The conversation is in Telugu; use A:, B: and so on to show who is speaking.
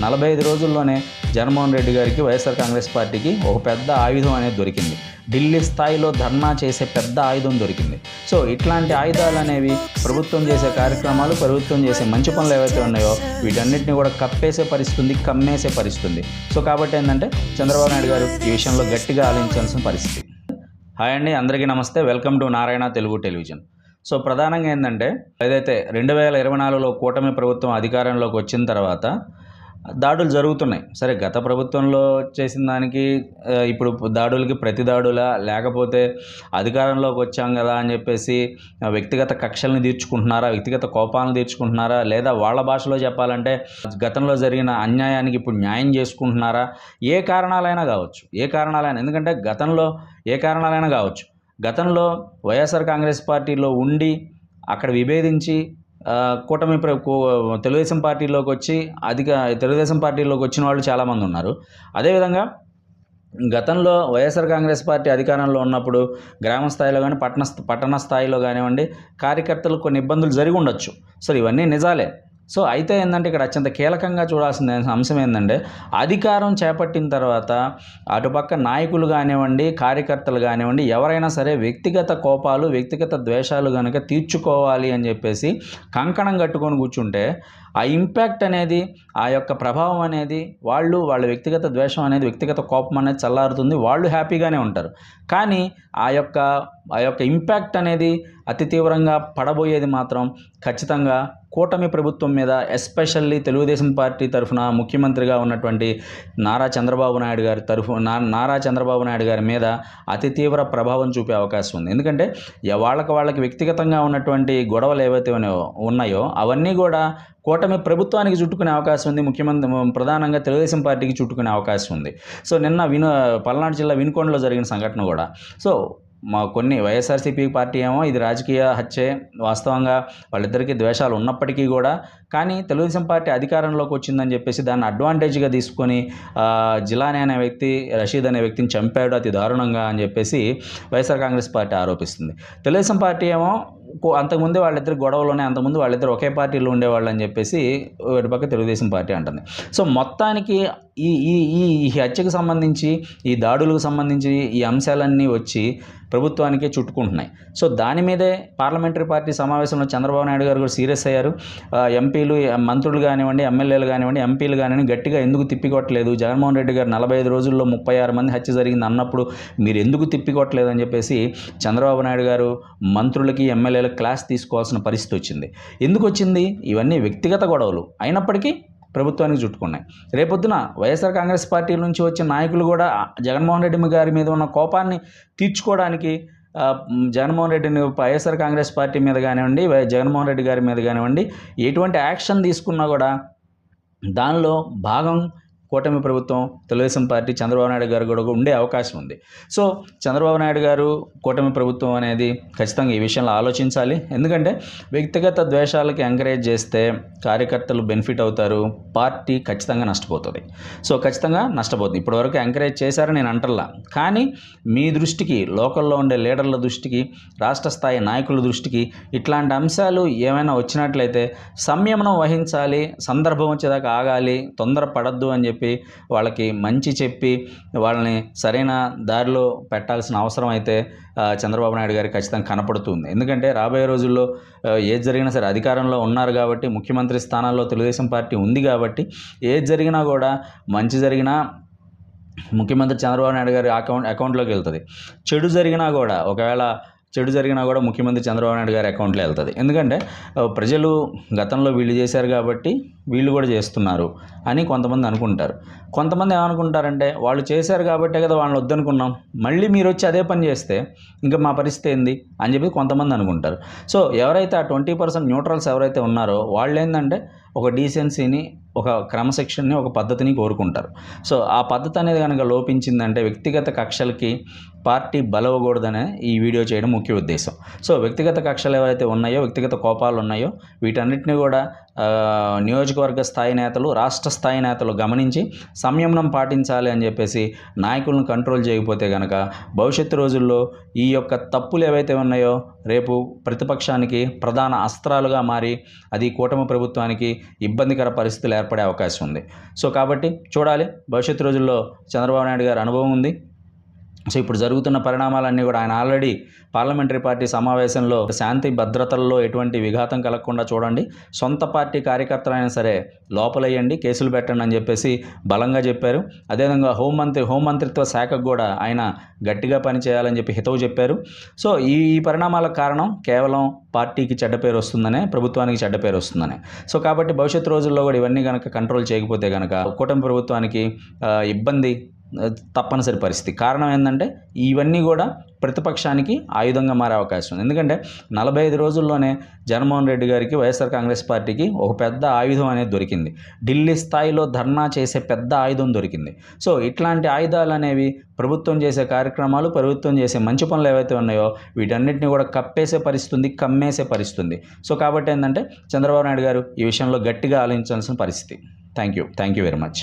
A: నలభై ఐదు రోజుల్లోనే జగన్మోహన్ రెడ్డి గారికి వైఎస్ఆర్ కాంగ్రెస్ పార్టీకి ఒక పెద్ద ఆయుధం అనేది దొరికింది. ఢిల్లీ స్థాయిలో ధర్నా చేసే పెద్ద ఆయుధం దొరికింది. సో ఇట్లాంటి ఆయుధాలు అనేవి ప్రభుత్వం చేసే కార్యక్రమాలు ప్రభుత్వం చేసే మంచి పనులు ఏవైతే ఉన్నాయో వీటన్నిటిని కూడా కప్పేసే పరిస్థితి కమ్మేసే పరిస్థితి సో కాబట్టి ఏంటంటే చంద్రబాబు నాయుడు గారు ఈ విషయంలో గట్టిగా ఆలోచించాల్సిన పరిస్థితి. హాయ్ అండి అందరికీ నమస్తే. Welcome to Narayana Telugu television. So ప్రధానంగా ఏంటంటే ఏదైతే రెండు వేల ఇరవై నాలుగులో కూటమి ప్రభుత్వం అధికారంలోకి వచ్చిన తర్వాత దాడులు జరుగుతున్నాయి. సరే గత ప్రభుత్వంలో చేసిన దానికి ఇప్పుడు దాడులకి ప్రతి దాడులా లేకపోతే అధికారంలోకి వచ్చాం కదా అని చెప్పేసి వ్యక్తిగత కక్షల్ని తీర్చుకుంటున్నారా వ్యక్తిగత కోపాలను తీర్చుకుంటున్నారా లేదా వాళ్ళ భాషలో చెప్పాలంటే గతంలో జరిగిన అన్యాయానికి ఇప్పుడు న్యాయం చేసుకుంటున్నారా? ఏ కారణాలైనా కావచ్చు. ఏ కారణాలైనా ఎందుకంటే గతంలో ఏ కారణాలైనా కావచ్చు. గతంలో వైఎస్ఆర్ కాంగ్రెస్ పార్టీలో ఉండి అక్కడ విభేదించి కూటమి ప్ర కూ- తెలుగుదేశం పార్టీలోకి వచ్చి అధిక తెలుగుదేశం పార్టీలోకి వచ్చిన వాళ్ళు చాలామంది ఉన్నారు. అదేవిధంగా గతంలో వైఎస్ఆర్ కాంగ్రెస్ పార్టీ అధికారంలో ఉన్నప్పుడు గ్రామ స్థాయిలో కానీ పట్టణ పట్టణ స్థాయిలో కానివ్వండి కార్యకర్తలు కొన్ని ఇబ్బందులు జరిగి ఉండొచ్చు. సో ఇవన్నీ నిజాలే. సో అయితే ఏంటంటే ఇక్కడ అత్యంత కీలకంగా చూడాల్సిన అంశం ఏంటంటే అధికారం చేపట్టిన తర్వాత అటుపక్క నాయకులు కానివ్వండి కార్యకర్తలు కానివ్వండి ఎవరైనా సరే వ్యక్తిగత కోపాలు వ్యక్తిగత ద్వేషాలు కనుక తీర్చుకోవాలి అని చెప్పేసి కంకణం కట్టుకొని కూర్చుంటే ఆ ఇంపాక్ట్ అనేది ఆ యొక్క ప్రభావం అనేది వాళ్ళు వాళ్ళ వ్యక్తిగత ద్వేషం అనేది వ్యక్తిగత కోపం అనేది చల్లారుతుంది వాళ్ళు హ్యాపీగానే ఉంటారు. కానీ ఆ యొక్క ఆ యొక్క ఇంపాక్ట్ అనేది అతి తీవ్రంగా పడబోయేది మాత్రం ఖచ్చితంగా కూటమి ప్రభుత్వం మీద ఎస్పెషల్లీ తెలుగుదేశం పార్టీ తరఫున ముఖ్యమంత్రిగా ఉన్నటువంటి నారా చంద్రబాబు నాయుడు గారి తరఫు నా నారా చంద్రబాబు నాయుడు గారి మీద అతి తీవ్ర ప్రభావం చూపే అవకాశం ఉంది. ఎందుకంటే వాళ్ళకి వాళ్ళకి వ్యక్తిగతంగా ఉన్నటువంటి గొడవలు ఏవైతే ఉన్నాయో ఉన్నాయో అవన్నీ కూడా కూటమి ప్రభుత్వానికి చుట్టుకునే అవకాశం ఉంది. ముఖ్యమంత్రి ప్రధానంగా తెలుగుదేశం పార్టీకి చుట్టుకునే అవకాశం ఉంది. సో నిన్న విను పల్నాడు జిల్లా వినుకొండలో జరిగిన సంఘటన కూడా. సో మా కొన్ని వైఎస్ఆర్సీపీ పార్టీ ఏమో ఇది రాజకీయ హత్యే వాస్తవంగా వాళ్ళిద్దరికీ ద్వేషాలు ఉన్నప్పటికీ కూడా. కానీ తెలుగుదేశం పార్టీ అధికారంలోకి వచ్చిందని చెప్పేసి దాన్ని అడ్వాంటేజ్గా తీసుకొని జిలానే అనే వ్యక్తి రషీద్ అనే వ్యక్తిని చంపాడు. అతి దారుణంగా అని చెప్పేసి వైఎస్ఆర్ కాంగ్రెస్ పార్టీ ఆరోపిస్తుంది. తెలుగుదేశం పార్టీ ఏమో అంతకుముందే వాళ్ళిద్దరు గొడవలోనే అంతకుముందు వాళ్ళిద్దరు ఒకే పార్టీలో ఉండేవాళ్ళు అని చెప్పేసి పక్క తెలుగుదేశం పార్టీ అంటుంది. సో మొత్తానికి ఈ ఈ ఈ ఈ హత్యకు సంబంధించి ఈ దాడులకు సంబంధించి ఈ అంశాలన్నీ వచ్చి ప్రభుత్వానికే చుట్టుకుంటున్నాయి. సో దాని మీదే పార్లమెంటరీ పార్టీ సమావేశంలో చంద్రబాబు నాయుడు గారు కూడా సీరియస్ అయ్యారు. ఎంపీలు మంత్రులు కానివ్వండి ఎమ్మెల్యేలు కానివ్వండి ఎంపీలు కానివ్వండి గట్టిగా ఎందుకు తిప్పికొట్టలేదు? జగన్మోహన్ రెడ్డి గారు నలభై ఐదు రోజుల్లో ముప్పై ఆరు మంది హత్య జరిగింది అన్నప్పుడు మీరు ఎందుకు తిప్పికొట్టలేదు అని చెప్పేసి చంద్రబాబు నాయుడు గారు మంత్రులకి ఎమ్మెల్యేలకు క్లాస్ తీసుకోవాల్సిన పరిస్థితి వచ్చింది. ఎందుకు వచ్చింది? ఇవన్నీ వ్యక్తిగత గొడవలు. అయినప్పటికీ ప్రభుత్వానికి చుట్టుకున్నాయి. రేపొద్దున వైఎస్ఆర్ కాంగ్రెస్ పార్టీ నుంచి వచ్చిన నాయకులు కూడా జగన్మోహన్ రెడ్డి గారి మీద ఉన్న కోపాన్ని తీర్చుకోవడానికి జగన్మోహన్ రెడ్డిని వైఎస్ఆర్ కాంగ్రెస్ పార్టీ మీద కానివ్వండి వై- జగన్మోహన్ రెడ్డి గారి మీద కానివ్వండి ఎటువంటి యాక్షన్ తీసుకున్నా కూడా దానిలో భాగం కూటమి ప్రభుత్వం తెలుగుదేశం పార్టీ చంద్రబాబు నాయుడు గారు కూడా ఉండే అవకాశం ఉంది. సో చంద్రబాబు నాయుడు గారు కూటమి ప్రభుత్వం అనేది ఖచ్చితంగా ఈ విషయంలో ఆలోచించాలి. ఎందుకంటే వ్యక్తిగత ద్వేషాలకి ఎంకరేజ్ చేస్తే కార్యకర్తలు బెనిఫిట్ అవుతారు పార్టీ ఖచ్చితంగా నష్టపోతుంది. సో ఖచ్చితంగా నష్టపోతుంది. ఇప్పటివరకు ఎంకరేజ్ చేశారని నేను అంటల్లా. కానీ మీ దృష్టికి లోకల్లో ఉండే లీడర్ల దృష్టికి రాష్ట్ర స్థాయి నాయకుల దృష్టికి ఇట్లాంటి అంశాలు ఏమైనా వచ్చినట్లయితే సంయమనం వహించాలి సందర్భం వచ్చేదాకా ఆగాలి తొందర పడద్దు అని చెప్పి చెప్పి వాళ్ళకి మంచి చెప్పి వాళ్ళని సరైన దారిలో పెట్టాల్సిన అవసరం అయితే చంద్రబాబు నాయుడు గారికి ఖచ్చితంగా కనపడుతుంది. ఎందుకంటే రాబోయే రోజుల్లో ఏది జరిగినా సరే అధికారంలో ఉన్నారు కాబట్టి ముఖ్యమంత్రి స్థానాల్లో తెలుగుదేశం పార్టీ ఉంది కాబట్టి ఏది జరిగినా కూడా మంచి జరిగినా ముఖ్యమంత్రి చంద్రబాబు నాయుడు గారి అకౌంట్ అకౌంట్లోకి వెళ్తుంది. చెడు జరిగినా కూడా ఒకవేళ చెడు జరిగినా కూడా ముఖ్యమంత్రి చంద్రబాబు నాయుడు గారి అకౌంట్లో వెళ్తుంది. ఎందుకంటే ప్రజలు గతంలో వీళ్ళు చేశారు కాబట్టి వీళ్ళు కూడా చేస్తున్నారు అని కొంతమంది అనుకుంటారు. కొంతమంది ఏమనుకుంటారంటే వాళ్ళు చేశారు కాబట్టే కదా వాళ్ళని వద్దనుకున్నాం. మళ్ళీ మీరు వచ్చి అదే పని చేస్తే ఇంకా మా పరిస్థితి ఏంది అని చెప్పి కొంతమంది అనుకుంటారు. సో ఎవరైతే ఆ ట్వంటీ పర్సెంట్ న్యూట్రల్స్ ఎవరైతే ఉన్నారో వాళ్ళు ఏంటంటే ఒక డీసెన్సీని ఒక క్రమశిక్షణని ఒక పద్ధతిని కోరుకుంటారు. సో ఆ పద్ధతి అనేది కనుక లోపించిందంటే వ్యక్తిగత కక్షలకి పార్టీ బలవకూడదనే ఈ వీడియో చేయడం ముఖ్య ఉద్దేశం. సో వ్యక్తిగత కక్షలు ఏవైతే ఉన్నాయో వ్యక్తిగత కోపాలు ఉన్నాయో వీటన్నిటిని కూడా నియోజకవర్గ స్థాయి నేతలు రాష్ట్ర స్థాయి నేతలు గమనించి సంయమనం పాటించాలి అని చెప్పేసి నాయకులను కంట్రోల్ చేయకపోతే కనుక భవిష్యత్తు రోజుల్లో ఈ యొక్క తప్పులు ఏవైతే ఉన్నాయో రేపు ప్రతిపక్షానికి ప్రధాన అస్త్రాలుగా మారి అది కూటమి ప్రభుత్వానికి ఇబ్బందికర పరిస్థితులు ఏర్పడే అవకాశం ఉంది. సో కాబట్టి చూడాలి. భవిష్యత్తు రోజుల్లో చంద్రబాబు నాయుడు గారి అనుభవం ఉంది. సో ఇప్పుడు జరుగుతున్న పరిణామాలన్నీ కూడా ఆయన ఆల్రెడీ పార్లమెంటరీ పార్టీ సమావేశంలో శాంతి భద్రతల్లో ఎటువంటి విఘాతం కలగకుండా చూడండి. సొంత పార్టీ కార్యకర్తలైనా సరే లోపలయ్యండి కేసులు పెట్టండి అని చెప్పేసి బలంగా చెప్పారు. అదేవిధంగా హోంమంత్రి హోంమంత్రిత్వ శాఖకు కూడా ఆయన గట్టిగా పనిచేయాలని చెప్పి హితవు చెప్పారు. సో ఈ ఈ కారణం కేవలం పార్టీకి చెడ్డ పేరు వస్తుందనే ప్రభుత్వానికి చెడ్డ పేరు వస్తుందనే. సో కాబట్టి భవిష్యత్తు రోజుల్లో కూడా ఇవన్నీ కనుక కంట్రోల్ చేయకపోతే కనుక కూటమి ప్రభుత్వానికి ఇబ్బంది తప్పనిసరి పరిస్థితి. కారణం ఏంటంటే ఇవన్నీ కూడా ప్రతిపక్షానికి ఆయుధంగా మారే అవకాశం ఉంది. ఎందుకంటే నలభై ఐదు రోజుల్లోనే జగన్మోహన్ రెడ్డి గారికి వైఎస్ఆర్ కాంగ్రెస్ పార్టీకి ఒక పెద్ద ఆయుధం అనేది దొరికింది. ఢిల్లీ స్థాయిలో ధర్నా చేసే పెద్ద ఆయుధం దొరికింది. సో ఇట్లాంటి ఆయుధాలు అనేవి ప్రభుత్వం చేసే కార్యక్రమాలు ప్రభుత్వం చేసే మంచి పనులు ఏవైతే ఉన్నాయో వీటన్నిటిని కూడా కప్పేసే పరిస్థితుంది కమ్మేసే పరిస్థితుంది సో కాబట్టి ఏంటంటే చంద్రబాబు నాయుడు గారు ఈ విషయంలో గట్టిగా ఆలోచించాల్సిన పరిస్థితి. Thank you thank you very much.